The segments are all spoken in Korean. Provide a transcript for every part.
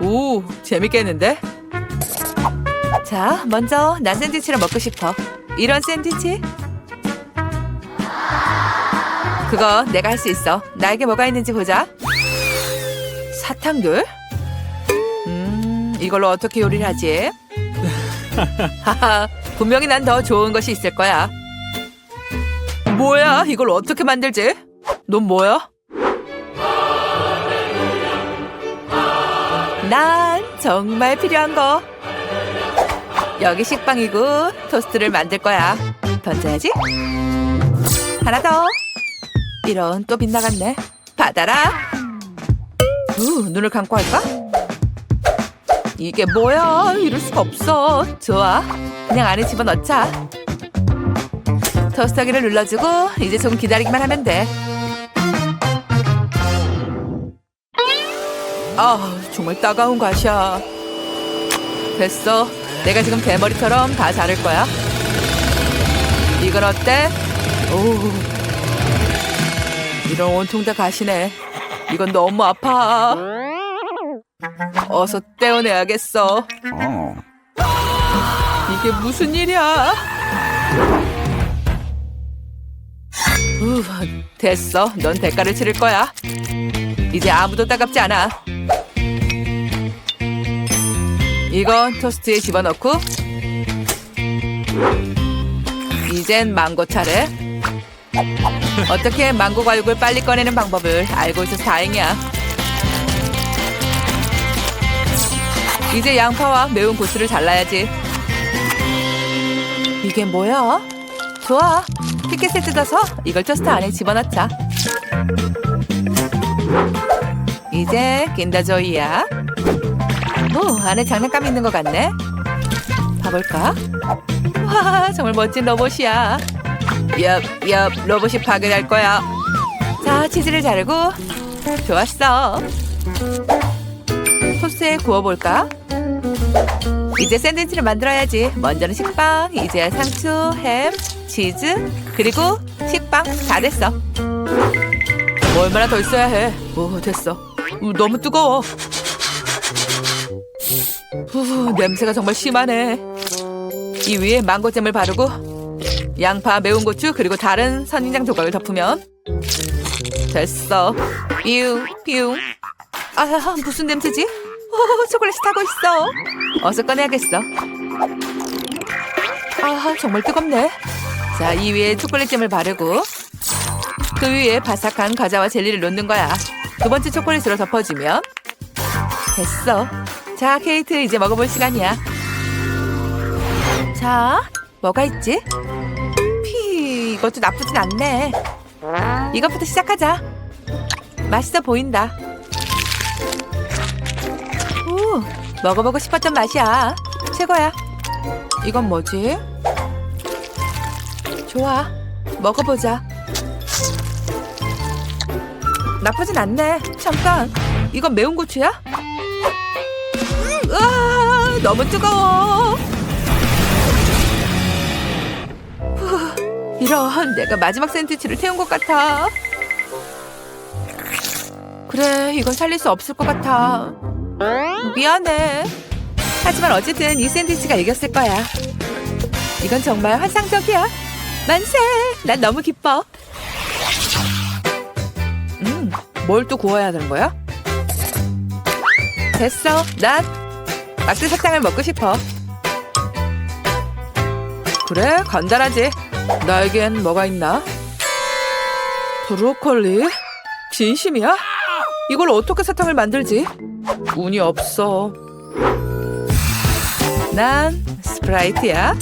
오, 재밌겠는데? 자, 먼저 난 샌드위치를 먹고 싶어. 이런 샌드위치? 그거 내가 할 수 있어. 나에게 뭐가 있는지 보자. 사탕들? 음, 이걸로 어떻게 요리를 하지? 하하, 분명히 난 더 좋은 것이 있을 거야. 뭐야? 이걸 어떻게 만들지? 넌 뭐야? 난 정말 필요한 거. 여기 식빵이고 토스트를 만들 거야. 던져야지. 하나 더. 이런 또 빗나갔네. 받아라. 우, 눈을 감고 할까? 이게 뭐야? 이럴 수가 없어. 좋아. 그냥 안에 집어넣자. 토스터기를 눌러주고 이제 좀 기다리기만 하면 돼. 아, 정말 따가운 가시야. 됐어. 내가 지금 대머리처럼 다 자를 거야. 이건 어때? 오, 이런 온통 다 가시네. 이건 너무 아파. 어서 떼어내야겠어. 이게 무슨 일이야? 우, 됐어. 넌 대가를 치를 거야. 이제 아무도 따갑지 않아. 이건 토스트에 집어넣고 이젠 망고 차례. 어떻게 망고 과육을 빨리 꺼내는 방법을 알고 있어서 다행이야. 이제 양파와 매운 고추를 잘라야지. 이게 뭐야? 좋아. 피켓을 뜯어서 이걸 토스트 안에 집어넣자. 이제 킨더조이야. 오, 안에 장난감 있는 것 같네. 봐볼까? 와, 정말 멋진 로봇이야. 엽, 엽, 로봇이 파괴될 거야. 자, 치즈를 자르고. 좋았어. 토스트에 구워볼까? 이제 샌드위치를 만들어야지. 먼저는 식빵, 이제 상추, 햄, 치즈, 그리고 식빵 다 됐어. 뭐 얼마나 더 있어야 해? 오, 됐어. 우, 너무 뜨거워. 후, 냄새가 정말 심하네. 이 위에 망고잼을 바르고 양파, 매운 고추 그리고 다른 선인장 조각을 덮으면 됐어. 뾰, 뾰. 아, 무슨 냄새지? 오, 초콜릿이 타고 있어. 어서 꺼내야겠어. 아, 정말 뜨겁네. 자, 이 위에 초콜릿잼을 바르고 그 위에 바삭한 과자와 젤리를 놓는 거야. 두 번째 초콜릿으로 덮어주면 됐어. 자, 케이트 이제 먹어볼 시간이야. 자, 뭐가 있지? 피, 이것도 나쁘진 않네. 이것부터 시작하자. 맛있어 보인다. 오, 먹어보고 싶었던 맛이야. 최고야. 이건 뭐지? 좋아. 먹어보자. 나쁘진 않네. 잠깐. 이건 매운 고추야? 너무 뜨거워. 후, 이런 내가 마지막 샌드위치를 태운 것 같아. 그래, 이건 살릴 수 없을 것 같아. 미안해. 하지만 어쨌든 이 샌드위치가 이겼을 거야. 이건 정말 환상적이야. 만세! 난 너무 기뻐. 음, 뭘 또 구워야 되는 거야? 됐어. 난 막대 사탕을 먹고 싶어. 그래, 간단하지. 나에겐 뭐가 있나? 브로콜리? 진심이야? 이걸 어떻게 사탕을 만들지? 운이 없어. 난 스프라이트야.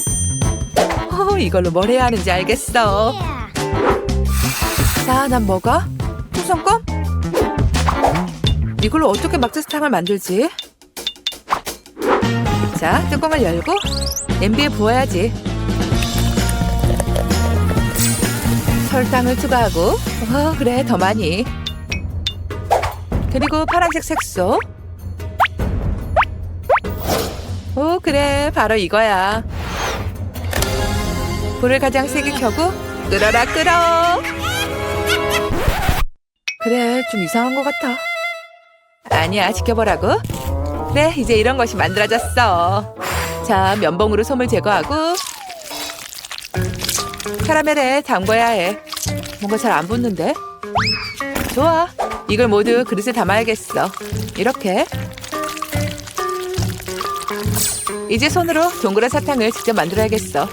어, 이걸로 뭘 해야 하는지 알겠어. 자, 난 뭐가? 풍선껌? 이걸로 어떻게 막대 사탕을 만들지? 자, 뚜껑을 열고 냄비에 부어야지. 설탕을 추가하고, 어, 그래, 더 많이. 그리고 파란색 색소. 오, 그래, 바로 이거야. 불을 가장 세게 켜고 끓어라 끓어. 그래, 좀 이상한 것 같아. 아니야, 지켜보라고. 네, 이제 이런 것이 만들어졌어. 자, 면봉으로 솜을 제거하고 카라멜에 담궈야 해. 뭔가 잘 안 붙는데? 좋아. 이걸 모두 그릇에 담아야겠어. 이렇게. 이제 손으로 동그란 사탕을 직접 만들어야겠어.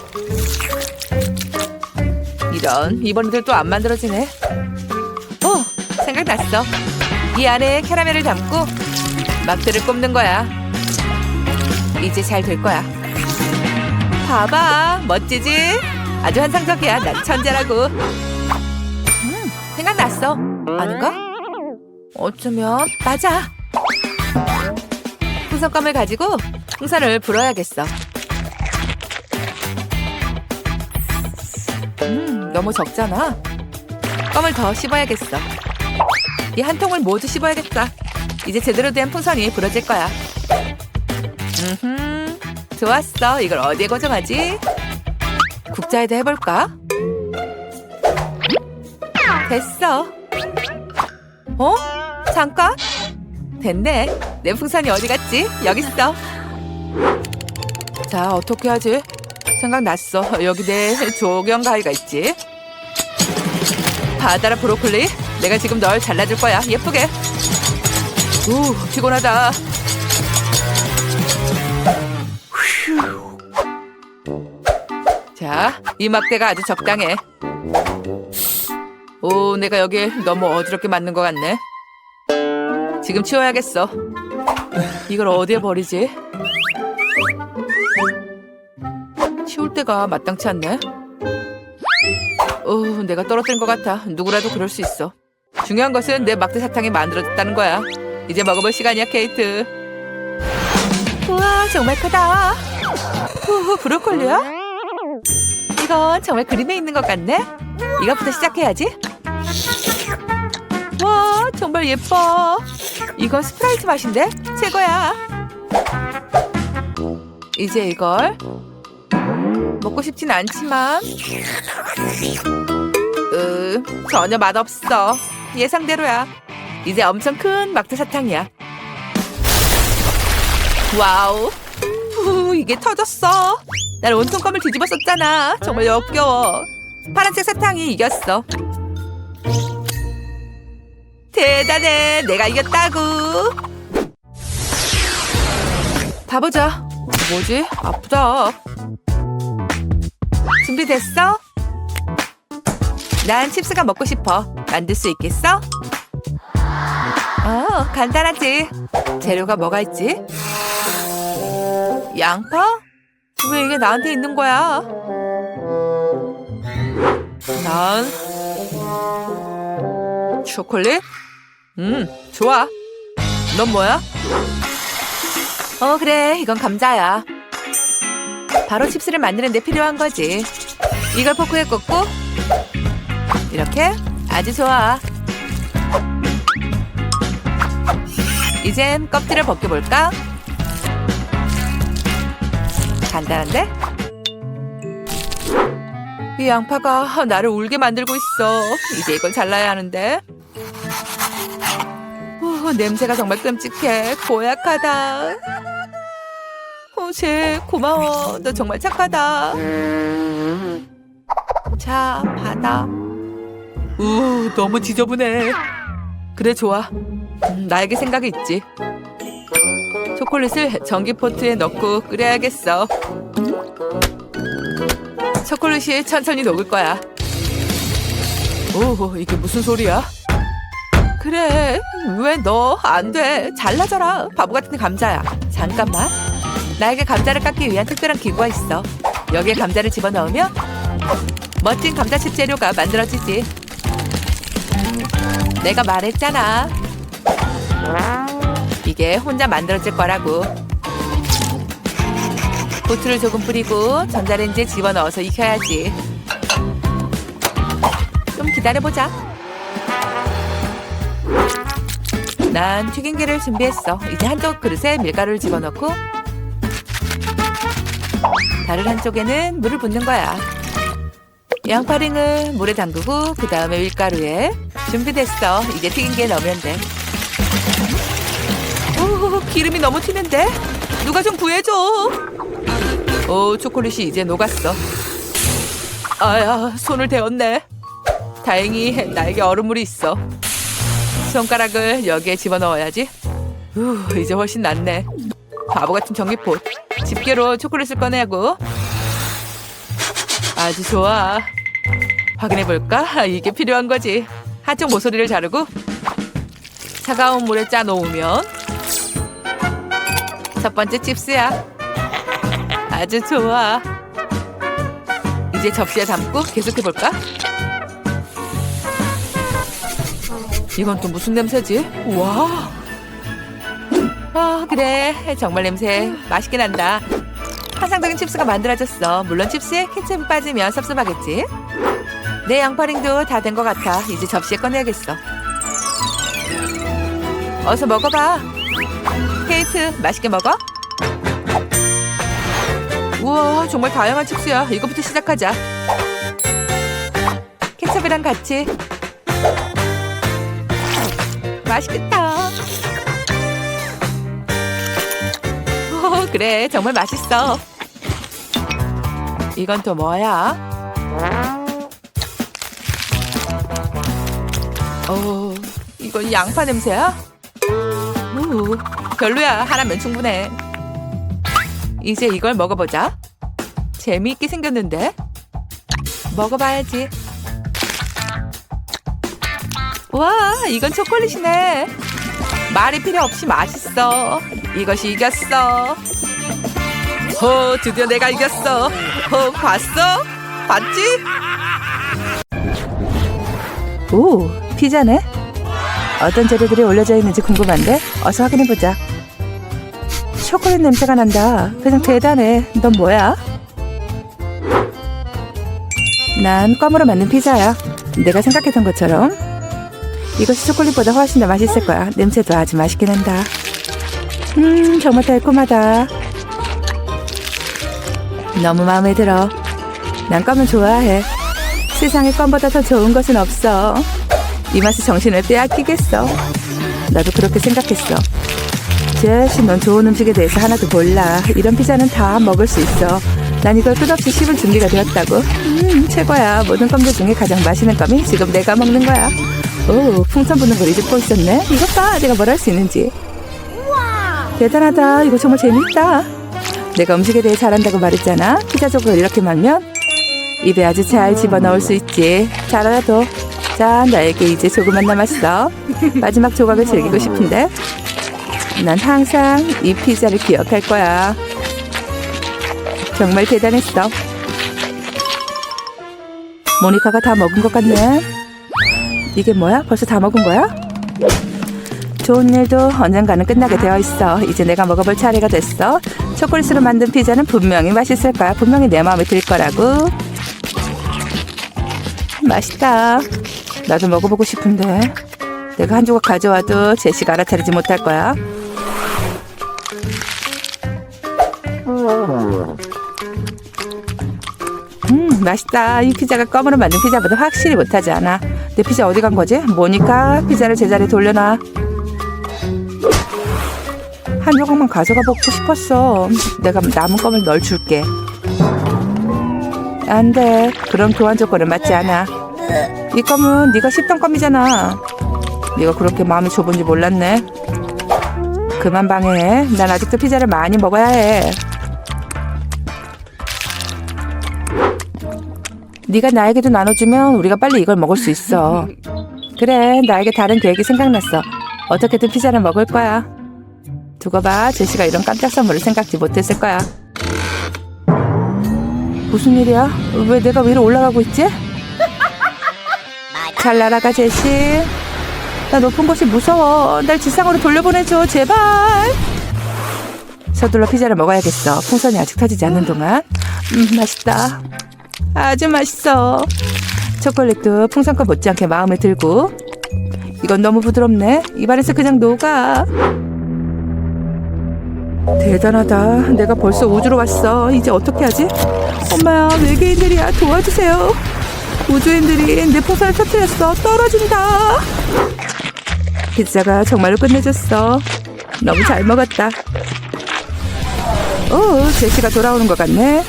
이런, 이번에도 또 안 만들어지네. 오, 생각났어. 이 안에 캐러멜을 담고 막대를 꼽는 거야. 이제 잘 될 거야. 봐봐, 멋지지? 아주 환상적이야. 난 천재라고. 음, 생각났어. 아닌가? 어쩌면 맞아. 풍선껌을 가지고 풍선을 불어야겠어. 음, 너무 적잖아. 껌을 더 씹어야겠어. 이 한 통을 모두 씹어야겠다. 이제 제대로 된 풍선이 불어질 거야. 음, 좋았어. 이걸 어디에 고정하지? 국자에다 해볼까? 됐어. 어? 잠깐. 됐네. 내 풍선이 어디 갔지? 여기 있어. 자, 어떻게 하지? 생각났어. 여기 내 조경 가위가 있지. 받아라 브로콜리. 내가 지금 널 잘라줄 거야. 예쁘게. 우, 피곤하다. 휴. 자, 이 막대가 아주 적당해. 오, 내가 여기 너무 어지럽게 맞는 것 같네. 지금 치워야겠어. 이걸 어디에 버리지? 치울 때가 마땅치 않네. 오, 내가 떨어뜨린 것 같아. 누구라도 그럴 수 있어. 중요한 것은 내 막대 사탕이 만들어졌다는 거야. 이제 먹어볼 시간이야, 케이트. 우와, 정말 크다. 후, 브로콜리야? 이건 정말 그림에 있는 것 같네. 이것부터 시작해야지. 와, 정말 예뻐. 이건 스프라이트 맛인데? 최고야. 이제 이걸 먹고 싶진 않지만 으, 전혀 맛없어. 예상대로야. 이제 엄청 큰 막대 사탕이야. 와우. 후, 이게 터졌어. 난 온통 껌을 뒤집어 썼잖아. 정말 역겨워. 파란색 사탕이 이겼어. 대단해. 내가 이겼다고. 봐보자. 뭐지? 아프다. 준비됐어? 난 칩스가 먹고 싶어. 만들 수 있겠어? 어, 간단하지. 재료가 뭐가 있지? 양파? 왜 이게 나한테 있는 거야? 난 초콜릿? 음, 좋아. 넌 뭐야? 어, 그래. 이건 감자야. 바로 칩스를 만드는 데 필요한 거지. 이걸 포크에 꽂고 이렇게 아주 좋아. 이젠 껍질을 벗겨볼까? 간단한데? 이 양파가 나를 울게 만들고 있어. 이제 이걸 잘라야 하는데. 오, 냄새가 정말 끔찍해. 고약하다. 어, 쟤 고마워. 너 정말 착하다. 자, 받아. 우, 너무 지저분해. 그래, 좋아. 음, 나에게 생각이 있지. 초콜릿을 전기포트에 넣고 끓여야겠어. 초콜릿이 천천히 녹을 거야. 오, 이게 무슨 소리야? 그래, 왜 너? 안 돼. 잘라져라. 바보 같은 감자야. 잠깐만. 나에게 감자를 깎기 위한 특별한 기구가 있어. 여기에 감자를 집어넣으면 멋진 감자칩 재료가 만들어지지. 내가 말했잖아. 이게 혼자 만들어질 거라고. 고추를 조금 뿌리고 전자레인지에 집어넣어서 익혀야지. 좀 기다려보자. 난 튀김기를 준비했어. 이제 한쪽 그릇에 밀가루를 집어넣고 다른 한쪽에는 물을 붓는 거야. 양파링을 물에 담그고 그 다음에 밀가루에 준비됐어. 이제 튀김기에 넣으면 돼. 기름이 너무 튀는데? 누가 좀 구해줘. 오, 초콜릿이 이제 녹았어. 아야, 손을 대었네. 다행히 나에게 얼음물이 있어. 손가락을 여기에 집어넣어야지. 후, 이제 훨씬 낫네. 바보 같은 전기포. 집게로 초콜릿을 꺼내고. 아주 좋아. 확인해 볼까? 이게 필요한 거지. 한쪽 모서리를 자르고 차가운 물에 짜 놓으면 첫 번째 칩스야. 아주 좋아. 이제 접시에 담고 계속해 볼까? 이건 또 무슨 냄새지? 와. 아 그래 정말 냄새 맛있게 난다. 환상적인 칩스가 만들어졌어. 물론 칩스에 케첩이 빠지면 섭섭하겠지. 내 양파링도 다 된 것 같아. 이제 접시에 꺼내야겠어. 어서 먹어봐. 케이트, 맛있게 먹어. 우와, 정말 다양한 칩스야. 이거부터 시작하자. 케첩이랑 같이. 맛있겠다. 오, 그래, 정말 맛있어. 이건 또 뭐야? 어, 이건 양파 냄새야? 우, 별로야. 하나면 충분해. 이제 이걸 먹어보자. 재미있게 생겼는데? 먹어봐야지. 와, 이건 초콜릿이네. 말이 필요 없이 맛있어. 이것이 이겼어. 호, 드디어 내가 이겼어. 호, 봤어? 봤지? 오, 피자네. 어떤 재료들이 올려져 있는지 궁금한데 어서 확인해 보자. 초콜릿 냄새가 난다. 그냥 대단해. 넌 뭐야? 난 껌으로 만든 피자야. 내가 생각했던 것처럼 이것이 초콜릿보다 훨씬 더 맛있을 거야. 냄새도 아주 맛있게 난다. 음, 정말 달콤하다. 너무 마음에 들어. 난 껌을 좋아해. 세상에 껌보다 더 좋은 것은 없어. 이 맛이 정신을 빼앗기겠어. 나도 그렇게 생각했어. 제시, 넌 좋은 음식에 대해서 하나도 몰라. 이런 피자는 다 먹을 수 있어. 난 이걸 끝없이 씹을 준비가 되었다고. 음, 최고야. 모든 껌들 중에 가장 맛있는 껌이 지금 내가 먹는 거야. 오, 풍선 부는 걸 잊고 있었네. 이것 봐, 내가 뭘 할 수 있는지. 대단하다. 이거 정말 재밌다. 내가 음식에 대해 잘한다고 말했잖아. 피자 조각을 이렇게 말면 입에 아주 잘 집어넣을 수 있지. 잘 알아둬. 자, 나에게 이제 조금만 남았어. 마지막 조각을 즐기고 싶은데. 난 항상 이 피자를 기억할 거야. 정말 대단했어. 모니카가 다 먹은 것 같네. 이게 뭐야? 벌써 다 먹은 거야? 좋은 일도 언젠가는 끝나게 되어 있어. 이제 내가 먹어볼 차례가 됐어. 초콜릿으로 만든 피자는 분명히 맛있을 거야. 분명히 내 마음에 들 거라고. 맛있다. 나도 먹어보고 싶은데. 내가 한 조각 가져와도 제시가 알아차리지 못할 거야. 음, 맛있다. 이 피자가 껌으로 만든 피자보다 확실히 못하지 않아. 내 피자 어디 간 거지? 모니까 피자를 제자리에 돌려놔. 한 조각만 가져가 먹고 싶었어. 내가 남은 껌을 널 줄게. 안 돼. 그런 교환 조건은 맞지 않아. 이 껌은 네가 씹던 껌이잖아. 네가 그렇게 마음이 좁은지 몰랐네. 그만 방해해. 난 아직도 피자를 많이 먹어야 해. 네가 나에게도 나눠주면 우리가 빨리 이걸 먹을 수 있어. 그래, 나에게 다른 계획이 생각났어. 어떻게든 피자를 먹을 거야. 두고 봐, 제시가 이런 깜짝 선물을 생각지 못했을 거야. 무슨 일이야? 왜 내가 위로 올라가고 있지? 잘 날아가, 제시. 나 높은 곳이 무서워. 날 지상으로 돌려보내줘, 제발. 서둘러 피자를 먹어야겠어. 풍선이 아직 터지지 않는 동안. 음, 맛있다. 아주 맛있어. 초콜릿도 풍선과 못지않게 마음에 들고. 이건 너무 부드럽네. 입안에서 그냥 녹아. 대단하다. 내가 벌써 우주로 왔어. 이제 어떻게 하지? 엄마야, 외계인들이야. 도와주세요. 우주인들이 내 풍선을 터뜨렸어. 떨어진다. 피자가 정말로 끝내줬어. 너무 잘 먹었다. 오, 제시가 돌아오는 것 같네.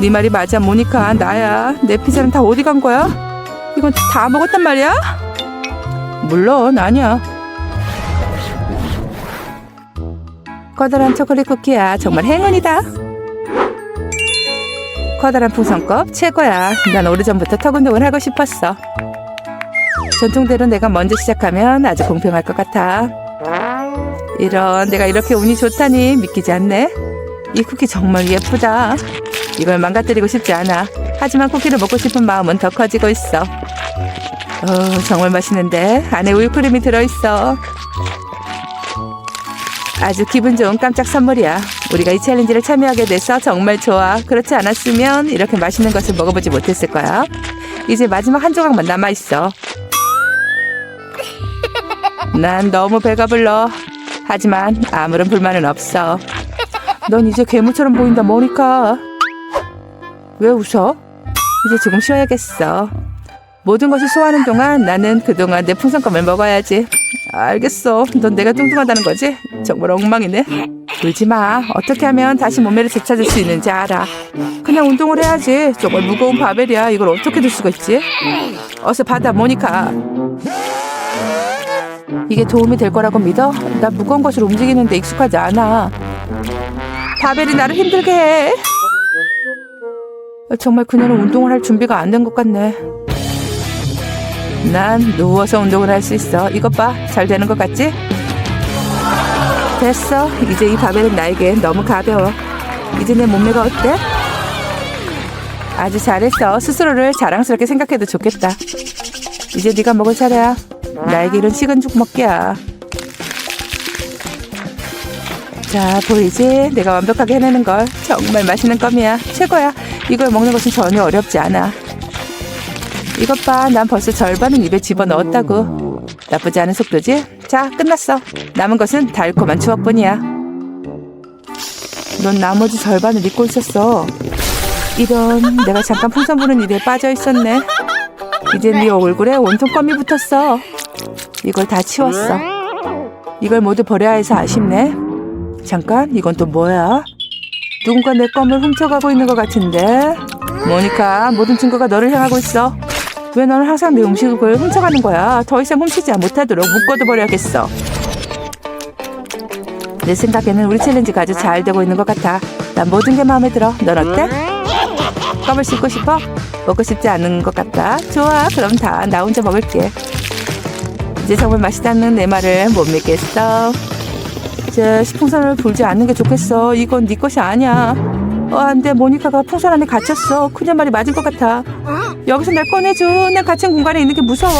네 말이 맞아, 모니카. 나야. 내 피자는 다 어디 간 거야? 이건 다 먹었단 말이야? 물론 아니야. 커다란 초콜릿 쿠키야. 정말 행운이다. 커다란 풍선껌 최고야. 난 오래전부터 턱 운동을 하고 싶었어. 전통대로 내가 먼저 시작하면 아주 공평할 것 같아. 이런 내가 이렇게 운이 좋다니 믿기지 않네. 이 쿠키 정말 예쁘다. 이걸 망가뜨리고 싶지 않아. 하지만 쿠키를 먹고 싶은 마음은 더 커지고 있어. 어, 정말 맛있는데 안에 우유크림이 들어있어. 아주 기분 좋은 깜짝 선물이야. 우리가 이 챌린지를 참여하게 돼서 정말 좋아. 그렇지 않았으면 이렇게 맛있는 것을 먹어보지 못했을 거야. 이제 마지막 한 조각만 남아 있어. 난 너무 배가 불러. 하지만 아무런 불만은 없어. 넌 이제 괴물처럼 보인다, 모니카. 왜 웃어? 이제 조금 쉬어야겠어. 모든 것을 소화하는 동안 나는 그동안 내 풍선껌을 먹어야지. 알겠어. 넌 내가 뚱뚱하다는 거지? 정말 엉망이네. 울지 마. 어떻게 하면 다시 몸매를 되찾을 수 있는지 알아. 그냥 운동을 해야지. 정말 무거운 바벨이야. 이걸 어떻게 들 수가 있지? 어서 받아, 모니카. 이게 도움이 될 거라고 믿어? 나 무거운 것을 움직이는데 익숙하지 않아. 바벨이 나를 힘들게 해. 정말 그녀는 운동을 할 준비가 안 된 것 같네. 난 누워서 운동을 할 수 있어. 이것 봐. 잘 되는 것 같지? 됐어. 이제 이 바벨은 나에게 너무 가벼워. 이제 내 몸매가 어때? 아주 잘했어. 스스로를 자랑스럽게 생각해도 좋겠다. 이제 네가 먹을 차례야. 나에게 이런 식은 죽 먹기야. 자, 보이지? 내가 완벽하게 해내는 걸. 정말 맛있는 껌이야. 최고야. 이걸 먹는 것은 전혀 어렵지 않아. 이것 봐, 난 벌써 절반은 입에 집어 넣었다고. 나쁘지 않은 속도지? 자, 끝났어. 남은 것은 달콤한 추억뿐이야. 넌 나머지 절반을 잊고 있었어. 이런, 내가 잠깐 풍선 부는 일에 빠져 있었네. 이제 네 얼굴에 온통 껌이 붙었어. 이걸 다 치웠어. 이걸 모두 버려야 해서 아쉽네. 잠깐, 이건 또 뭐야? 누군가 내 껌을 훔쳐가고 있는 것 같은데. 모니카, 모든 증거가 너를 향하고 있어. 왜 너는 항상 내 음식을 훔쳐가는 거야? 더 이상 훔치지 못하도록 묶어둬 버려야겠어. 내 생각에는 우리 챌린지가 아주 잘 되고 있는 것 같아. 난 모든 게 마음에 들어. 넌 어때? 껌을 씹고 싶어? 먹고 싶지 않은 것 같다. 좋아, 그럼 다 나 혼자 먹을게. 이제 정말 맛있다는 내 말을 못 믿겠어. 이제 풍선을 불지 않는 게 좋겠어. 이건 네 것이 아니야. 어, 안 돼. 모니카가 풍선 안에 갇혔어. 그녀 말이 맞은 것 같아. 여기서 날 꺼내줘. 난 갇힌 공간에 있는 게 무서워.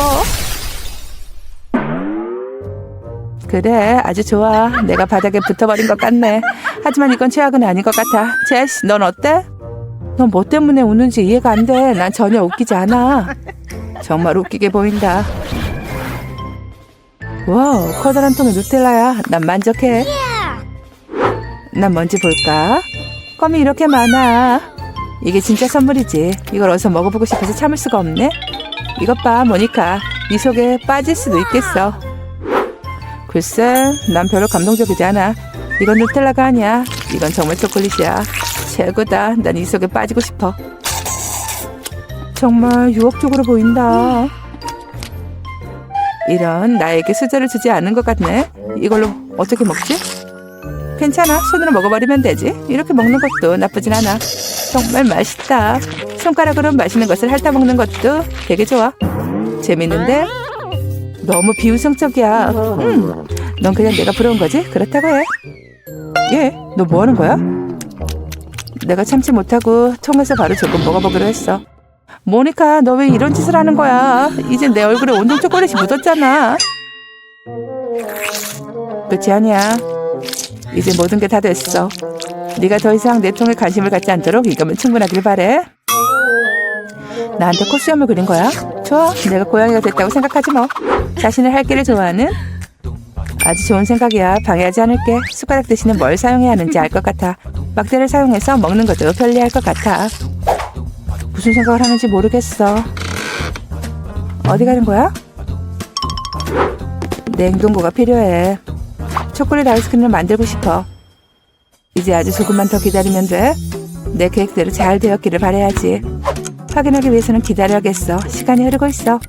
그래, 아주 좋아. 내가 바닥에 붙어버린 것 같네. 하지만 이건 최악은 아닌 것 같아. 제시, 넌 어때? 넌 뭐 때문에 우는지 이해가 안 돼. 난 전혀 웃기지 않아. 정말 웃기게 보인다. 와우, 커다란 통의 누텔라야. 난 만족해. 난 뭔지 볼까? 껌이 이렇게 많아. 이게 진짜 선물이지. 이걸 어서 먹어보고 싶어서 참을 수가 없네. 이것 봐, 모니카. 네 속에 빠질 수도 있겠어. 글쎄, 난 별로 감동적이지 않아. 이건 누텔라가 아니야. 이건 정말 초콜릿이야. 최고다. 난 이 속에 빠지고 싶어. 정말 유혹적으로 보인다. 이런 나에게 수저를 주지 않은 것 같네. 이걸로 어떻게 먹지? 괜찮아. 손으로 먹어버리면 되지. 이렇게 먹는 것도 나쁘진 않아. 정말 맛있다. 손가락으로 맛있는 것을 핥아 먹는 것도 되게 좋아. 재밌는데? 너무 비위성적이야. 음, 넌 그냥 내가 부러운 거지? 그렇다고 해. 예, 너 뭐 하는 거야? 내가 참지 못하고 통에서 바로 조금 먹어보기로 했어. 모니카, 너 왜 이런 짓을 하는 거야? 이제 내 얼굴에 온통 초콜릿이 묻었잖아. 끝이 아니야. 이제 모든 게 다 됐어. 네가 더 이상 내 통에 관심을 갖지 않도록 이거면 충분하길 바래. 나한테 코수염을 그린 거야? 좋아. 내가 고양이가 됐다고 생각하지 뭐. 자신을 할 길을 좋아하는? 아주 좋은 생각이야. 방해하지 않을게. 숟가락 대신에 뭘 사용해야 하는지 알 것 같아. 막대를 사용해서 먹는 것도 편리할 것 같아. 무슨 생각을 하는지 모르겠어. 어디 가는 거야? 냉동고가 필요해. 초콜릿 아이스크림을 만들고 싶어. 이제 아주 조금만 더 기다리면 돼. 내 계획대로 잘 되었기를 바라야지. 확인하기 위해서는 기다려야겠어. 시간이 흐르고 있어.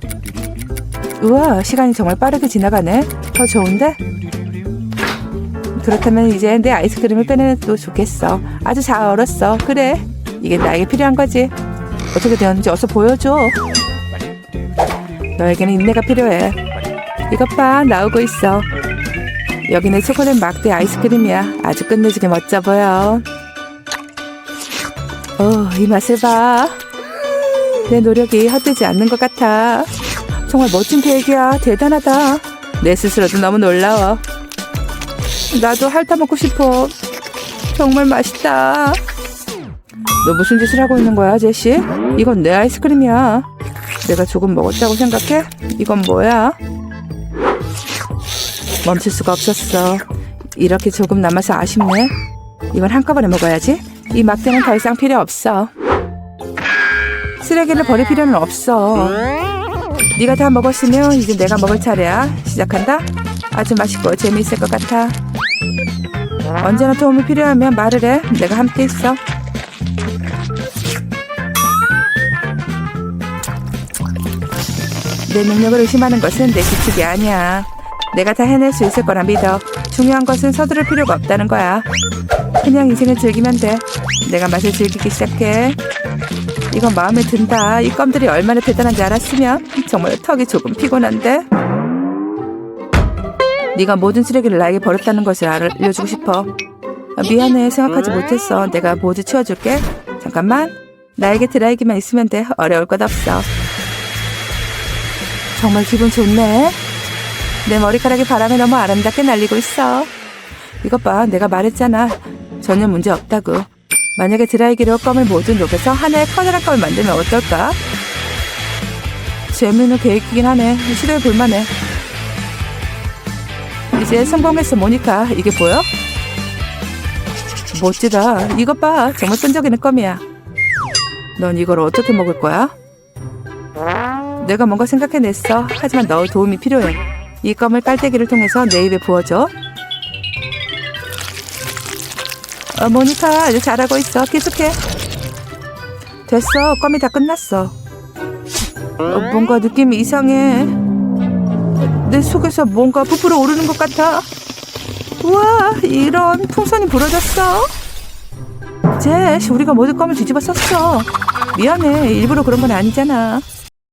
우와, 시간이 정말 빠르게 지나가네. 더 좋은데? 그렇다면 이제 내 아이스크림을 빼내도 좋겠어. 아주 잘 얼었어. 그래. 이게 나에게 필요한 거지. 어떻게 되었는지 어서 보여줘. 너에게는 인내가 필요해. 이것 봐, 나오고 있어. 여기는 초콜릿 막대 아이스크림이야. 아주 끝내주게 멋져 보여. 어, 이 맛을 봐. 내 노력이 헛되지 않는 것 같아. 정말 멋진 계획이야. 대단하다. 내 스스로도 너무 놀라워. 나도 핥아 먹고 싶어. 정말 맛있다. 너 무슨 짓을 하고 있는 거야, 제시? 이건 내 아이스크림이야. 내가 조금 먹었다고 생각해? 이건 뭐야? 멈출 수가 없었어. 이렇게 조금 남아서 아쉽네. 이건 한꺼번에 먹어야지. 이 막대는 더 이상 필요 없어. 쓰레기를 버릴 필요는 없어. 네가 다 먹었으면 이제 내가 먹을 차례야. 시작한다. 아주 맛있고 재미있을 것 같아. 언제나 도움이 필요하면 말을 해. 내가 함께 있어. 내 능력을 의심하는 것은 내 규칙이 아니야. 내가 다 해낼 수 있을 거라 믿어. 중요한 것은 서두를 필요가 없다는 거야. 그냥 인생을 즐기면 돼. 내가 맛을 즐기기 시작해. 이건 마음에 든다. 이 껌들이 얼마나 대단한지 알았으면 정말 턱이 조금 피곤한데. 네가 모든 쓰레기를 나에게 버렸다는 것을 알려주고 싶어. 아, 미안해. 생각하지 못했어. 내가 모두 치워줄게. 잠깐만. 나에게 드라이기만 있으면 돼. 어려울 것 없어. 정말 기분 좋네. 내 머리카락이 바람에 너무 아름답게 날리고 있어. 이것 봐, 내가 말했잖아. 전혀 문제 없다고. 만약에 드라이기로 껌을 모두 녹여서 하나의 커다란 껌을 만들면 어떨까? 재미있는 계획이긴 하네. 시도해 볼만해. 이제 성공했어, 모니카. 이게 보여? 멋지다. 이것 봐. 정말 끈적이는 껌이야. 넌 이걸 어떻게 먹을 거야? 내가 뭔가 생각해냈어. 하지만 너 도움이 필요해. 이 껌을 깔때기를 통해서 내 입에 부어줘. 어, 모니카 아주 잘하고 있어. 계속해. 됐어. 껌이 다 끝났어. 어, 뭔가 느낌이 이상해. 내 속에서 뭔가 부풀어 오르는 것 같아. 우와, 이런 풍선이 부러졌어. 제시, 우리가 모두 껌을 뒤집어 썼어. 미안해. 일부러 그런 건 아니잖아.